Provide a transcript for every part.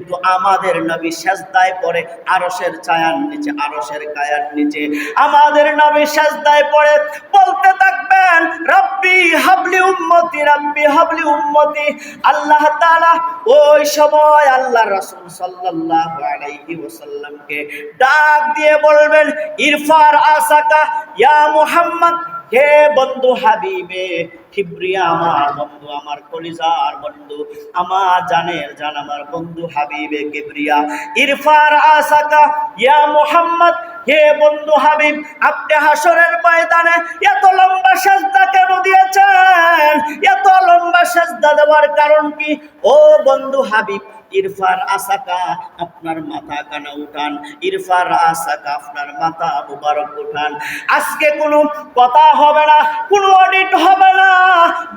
কিন্তু আমাদের নবী সেজদায় পড়ে আরশের ছায়ার নিচে, আরশের কায়ার নিচে। আমাদের নবী সেজদায় পড়ে বলতে থাকবেন, রব্বি হাবলি উম্মতি, রব্বি হাবলি উম্মতি। আল্লাহ তাআলা ওই সময় আল্লাহ রাসূল সাল্লাল্লাহু আলাইহি ওয়াসাল্লামকে ডাক দিয়ে বলবেন, ইরফার আসাকা, ইয়া মুহাম্মদ, হে বন্ধু হাবিবে কিবরিয়া আমার বন্ধু, আমার কলিজার বন্ধু, আমার জানের জান, আমার বন্ধু হাবিবে কিবরিয়া। ইরফার আসাকা, ইয়া মুহাম্মদ, হে বন্ধু হাবিব, আপনি হাসরের ময়দানে এত লম্বা সাজদা কেন দিয়েছেন? এত লম্বা সাজদা দেওয়ার কারণ কি? ও বন্ধু হাবিব ইরফার আসাকা, আপনার মাথা কানা উঠান। ইরফার আসাকা, আপনার মাথা মুবারক উঠান। আজকে কোনো কথা হবে না, কোনো অডিট হবে না।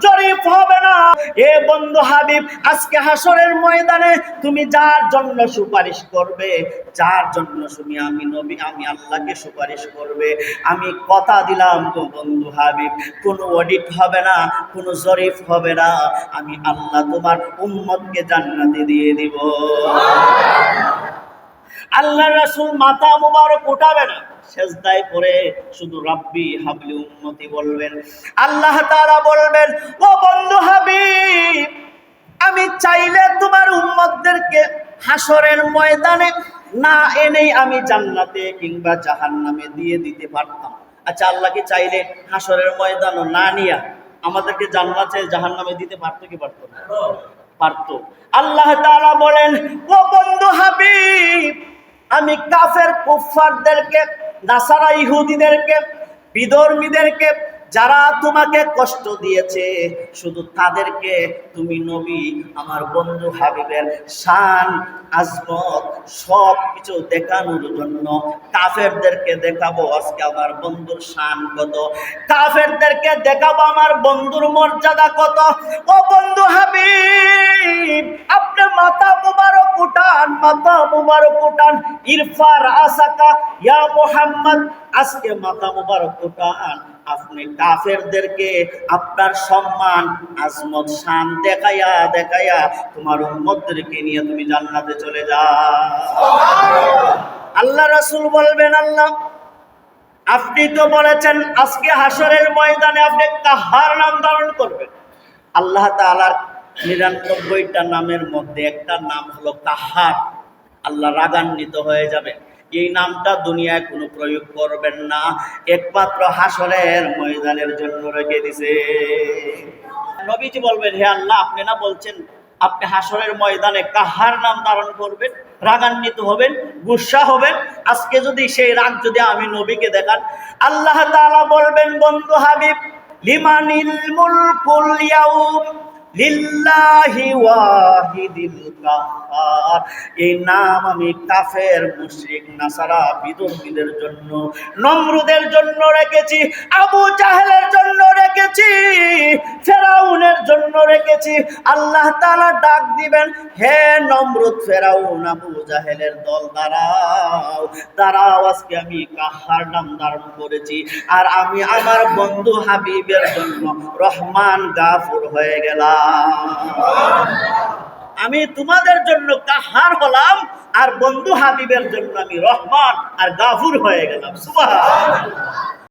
জরিপ হবে না। এ বন্ধু হাবিব, আজকে হাসরের ময়দানে তুমি যার জন্য সুপারিশ করবে, যার জন্য তুমি আমি নবী, আমি আল্লাহকে সুপারিশ করবে। আমি কথা দিলাম তো বন্ধু হাবিব, কোনো অডিট হবে না, কোনো জরিপ হবে না। আমি আল্লাহ তোমার উম্মতকে জান্নাতে দিয়ে দিব। আল্লাহ রাসূল মাথা মুবারক উঠাবে না। সেজদায় পড়ে শুধু রাব্বি হাবলি উম্মতি বলবেন। আল্লাহ তাআলা বলবেন, ও বন্ধু হাবিব, আমি চাইলে তোমার উম্মতদেরকে হাসরের ময়দানে না এনেই আমি জান্নাতে কিংবা জাহান্নামে দিয়ে দিতে পারতাম। আচ্ছা আল্লাহকে চাইলে হাসরের ময়দান না নিয়া আমাদেরকে জান্নাতে, জাহান্নামে দিতে পারতো কি পারতো না? পারতো। আল্লাহ তাআলা বলেন, ও বন্ধু হাবিব, আমি কাফের কুফফারদেরকে নাসারা ইহুদিদেরকে বিধর্মীদেরকে যারা তোমাকে কষ্ট দিয়েছে, শুধু তাদেরকে তুমি নবী, আমার বন্ধু হাবিবের শান, আজমত, সব কিছু দেখানোর জন্য কাফেরদেরকে দেখাবো আজকে আমার বন্ধুর শান কত। কাফেরদেরকে দেখাবো আমার বন্ধুর মর্যাদা কত। ও বন্ধু হাবিব আপনি মাথা মুবারক উঠান, মাথা মুবারক উঠান। ইরফার আসাকা, ইয়া মোহাম্মদ, আজকে মাথা মুবারক উঠান। আপনি কাফেরদেরকে আপনার সম্মান আজমত শান দেখাইয়া দেখাইয়া তোমার উম্মতদেরকে নিয়ে তুমি জান্নাতে চলে যাও। আল্লাহ রাসূল বলবেন আল্লাহ আপনি তো বলেছেন আজকে হাসরের ময়দানে আপনি কাহার নাম ধারণ করবেন? আল্লাহ তাআলার নিরানব্বইটা নামের মধ্যে একটা নাম হলো কাহার। আল্লাহ রাগান্বিত হয়ে যাবে এই নামটা দুনিয়ায় কোনো প্রয়োগ করবেন না। একমাত্র হাসরের ময়দানের জন্য রেখে দিছে। নবীজি বলবেন, হে আল্লাহ, আপনি না বলছেন আপনি হাসরের ময়দানে কাহার নাম ধারণ করবেন? রাগান্বিত হবেন? গুসা হবেন? আজকে যদি সেই রাগ যদি আমি নবীকে দেখান, আল্লাহ তাআলা বলবেন, বন্ধু হাবিব, লিমানিল মুলকুল ইয়াউম? লিল্লাহি ওয়াহিদিল কাহার এই নাম আমি কাফের, মুশরিক, নাসারা বিদর্মীদের জন্য, নমরুদের জন্য রেখেছি। আবু রেখেছি ফেরাউনের জন্য রেখেছি। আল্লাহ তাআলা ডাক দিবেন, হে নমরুদ ফেরাউন, আবু জাহেলের দল, দাঁড়াও। দাঁড়াও, আজকে আমি কাহার নাম ধারণ করেছি। আর আমি আমার বন্ধু হাবিবের জন্য রহমান গাফুর হয়ে গেলাম। আমি তোমাদের জন্য কাহার হলাম, আর বন্ধু হাবিবের জন্য আমি রহমান আর গাফুর হয়ে গেলাম। সুবহান